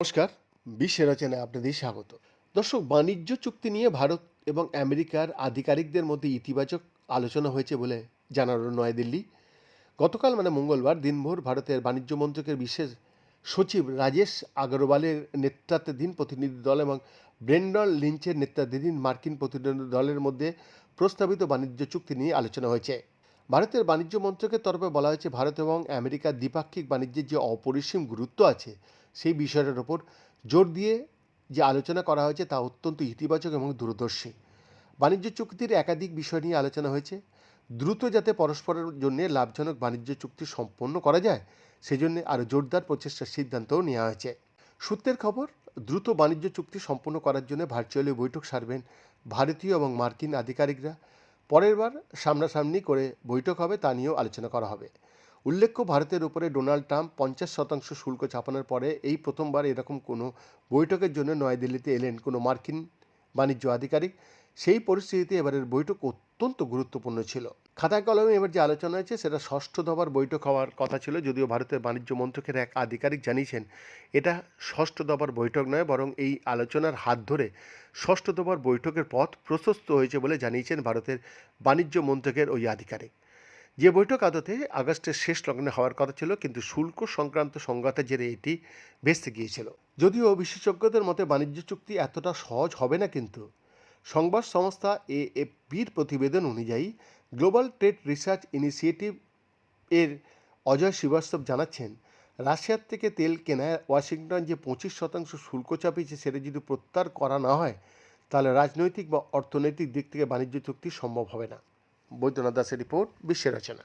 নমস্কার, বিশ্বের রচনায় আপনাদের স্বাগত। দর্শক, বাণিজ্য চুক্তি নিয়ে ভারত এবং আমেরিকার আধিকারিকদের মধ্যে ইতিবাচক আলোচনা হয়েছে বলে জানালো নয়াদিল্লি। গতকাল মানে মঙ্গলবার, দিনভর ভারতের বাণিজ্য মন্ত্রকের বিশেষ সচিব রাজেশ আগরওয়ালের নেতৃত্বাধীন প্রতিনিধি দল এবং ব্রেন্ডন লিঞ্চের নেতৃত্বাধীন মার্কিন প্রতিনিধি দলের মধ্যে প্রস্তাবিত বাণিজ্য চুক্তি নিয়ে আলোচনা হয়েছে। ভারতের বাণিজ্য মন্ত্রকের তরফে বলা হয়েছে, ভারত এবং আমেরিকার দ্বিপাক্ষিক বাণিজ্যের যে অপরিসীম গুরুত্ব আছে, সেই বিষয়টার ওপর জোর দিয়ে যে আলোচনা করা হয়েছে তা অত্যন্ত ইতিবাচক এবং দূরদর্শী। বাণিজ্য চুক্তির একাধিক বিষয় নিয়ে আলোচনা হয়েছে। দ্রুত যাতে পরস্পরের জন্য লাভজনক বাণিজ্য চুক্তি সম্পন্ন করা যায়, সেজন্য আরও জোরদার প্রচেষ্টার সিদ্ধান্তও নেওয়া হয়েছে। সূত্রের খবর, দ্রুত বাণিজ্য চুক্তি সম্পন্ন করার জন্য ভার্চুয়ালি বৈঠক সারবেন ভারতীয় এবং মার্কিন আধিকারিকরা। পরের বার সামনাসামনি করে বৈঠক হবে তা নিয়েও আলোচনা করা হবে। উল্লেখ্য, ভারতের উপরে ডোনাল্ড ট্রাম্প পঞ্চাশ শতাংশ শুল্ক চাপানোর পরে এই প্রথমবার এরকম কোনো বৈঠকের জন্য নয়াদিল্লিতে এলেন কোনো মার্কিন বাণিজ্য আধিকারিক। সেই পরিস্থিতিতে এবারের বৈঠক অত্যন্ত গুরুত্বপূর্ণ ছিল। খাতায় কলমে এবার যে আলোচনা হয়েছে, সেটা ষষ্ঠ দফার বৈঠক হওয়ার কথা ছিল, যদিও ভারতের বাণিজ্য মন্ত্রকের এক আধিকারিক জানিয়েছেন, এটা ষষ্ঠ দফার বৈঠক নয়, বরং এই আলোচনার হাত ধরে ষষ্ঠ দফার বৈঠকের পথ প্রশস্ত হয়েছে বলে জানিয়েছেন ভারতের বাণিজ্য মন্ত্রকের ওই আধিকারিক। যে বৈঠক আদতে আগস্টের শেষ লগ্নে হওয়ার কথা ছিল, কিন্তু শুল্ক সংক্রান্ত সংঘাতের জেরে এটি ভেস্তে গিয়েছিল। যদিও বিশেষজ্ঞদের মতে বাণিজ্য চুক্তি এতটা সহজ হবে না কিন্তু। সংবাদ সংস্থা এএফপির প্রতিবেদন অনুযায়ী গ্লোবাল ট্রেড রিসার্চ ইনিশিয়েটিভ এর অজয় শ্রীবাস্তব জানাচ্ছেন, রাশিয়ার থেকে তেল কেনায় ওয়াশিংটন যে পঁচিশ শতাংশ শুল্ক চাপিয়েছে সেটা যদি প্রত্যাহার করা না হয়, তাহলে রাজনৈতিক বা অর্থনৈতিক দিক থেকে বাণিজ্য চুক্তি সম্ভব হবে না। বৈদ্যনাথ দাসের রিপোর্ট, বিশ্বের রচনা।